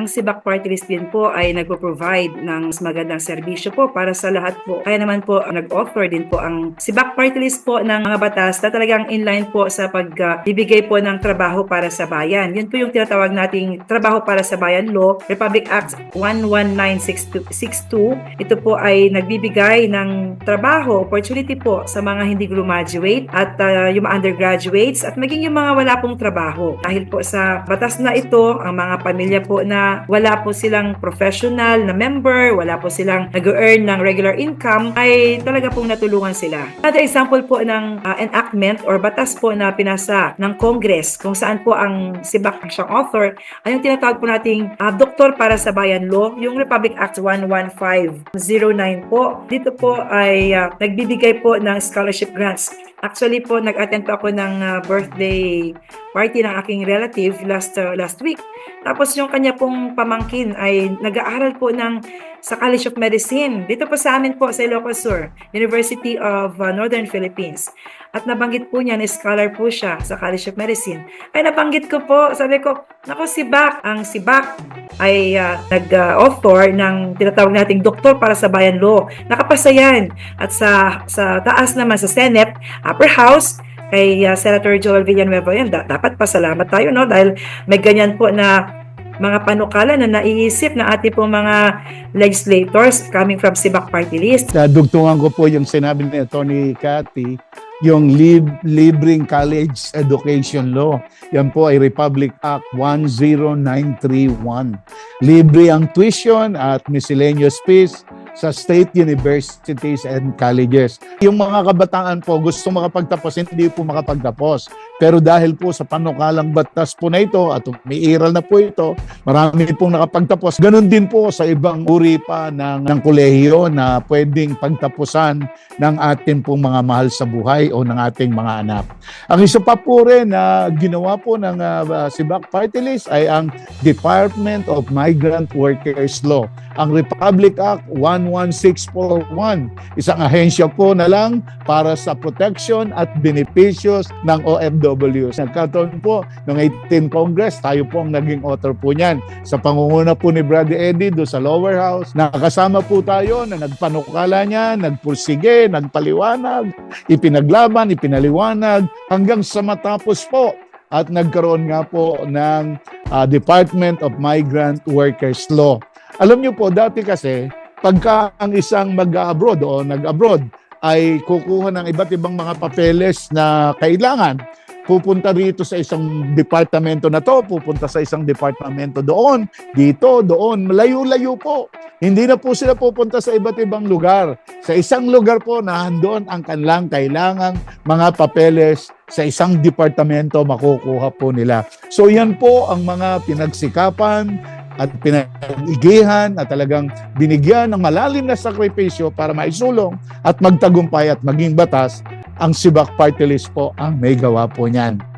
ang Sibak Party List din po ay nagpo-provide ng mas magandang serbisyo po para sa lahat po. Kaya naman po nag-offer din po ang Sibak Party List po ng mga batas na talagang inline po sa pagbibigay po ng trabaho para sa bayan. Yun po yung tinatawag nating trabaho para sa bayan law, Republic Act 11962. Ito po ay nagbibigay ng trabaho, opportunity po sa mga hindi graduate at uh, yung mga undergraduates at maging yung mga wala pong trabaho. Dahil po sa batas na ito, ang mga pamilya po na wala po silang professional na member, wala po silang nag-earn ng regular income, ay talaga pong natulungan sila. Another example po ng uh, enactment or batas po na pinasa ng Congress kung saan po ang sibak siyang author ay yung tinatawag po nating uh, Doktor para sa Bayan Law, yung Republic Act 11509 po. Dito po ay uh, nagbibigay po ng scholarship grants Actually po, nag-attend po ako ng uh, birthday party ng aking relative last uh, last week. Tapos yung kanya pong pamangkin ay nag-aaral po ng sa College of Medicine. Dito po sa amin po sa Ilocos Sur, University of uh, Northern Philippines. At nabanggit po niya na scholar po siya sa College of Medicine. Ay nabanggit ko po, sabi ko, nako si Bak, ang si Bak ay uh, nag-author ng tinatawag nating doktor para sa bayan law. Nakapasa yan. At sa, sa taas naman sa Senate, upper house, kay uh, Senator Joel Villanueva yan, da- dapat pasalamat tayo, no? Dahil may ganyan po na mga panukala na naiisip ng ating po mga legislators coming from Sibak Party List. Dugtungan ko po yung sinabi ni Tony Cathy, yung lib- libreng college education law. Yan po ay Republic Act 10931. Libre ang tuition at miscellaneous fees sa state universities and colleges. Yung mga kabataan po gusto makapagtapos, hindi po makapagtapos. Pero dahil po sa panukalang batas po na ito at umiiral na po ito, marami pong nakapagtapos. Ganon din po sa ibang uri pa ng, ng kolehiyo na pwedeng pagtapusan ng ating pong mga mahal sa buhay o ng ating mga anak. Ang isa pa po rin na ginawa po ng uh, Sibak Party List ay ang Department of Migrant Workers Law. Ang Republic Act 11641, isang ahensya po na lang para sa protection at beneficios ng OFWs. Nagkataon po ng 18 Congress, tayo po ang naging author po niyan. Sa pangunguna po ni Brad Eddie do sa lower house, nakasama po tayo na nagpanukala niya, nagpursige, nagpaliwanag, ipinaglaban, ipinaliwanag, hanggang sa matapos po at nagkaroon nga po ng uh, Department of Migrant Workers Law. Alam niyo po, dati kasi, pagka ang isang mag-abroad o nag-abroad ay kukuha ng iba't ibang mga papeles na kailangan, pupunta rito sa isang departamento na to, pupunta sa isang departamento doon, dito, doon, malayo-layo po. Hindi na po sila pupunta sa iba't ibang lugar. Sa isang lugar po, nahandoon ang kanilang kailangang mga papeles sa isang departamento makukuha po nila. So yan po ang mga pinagsikapan at pinaigihan at talagang binigyan ng malalim na sakripisyo para maisulong at magtagumpay at maging batas, ang Sibak Party List po ang may gawa po niyan.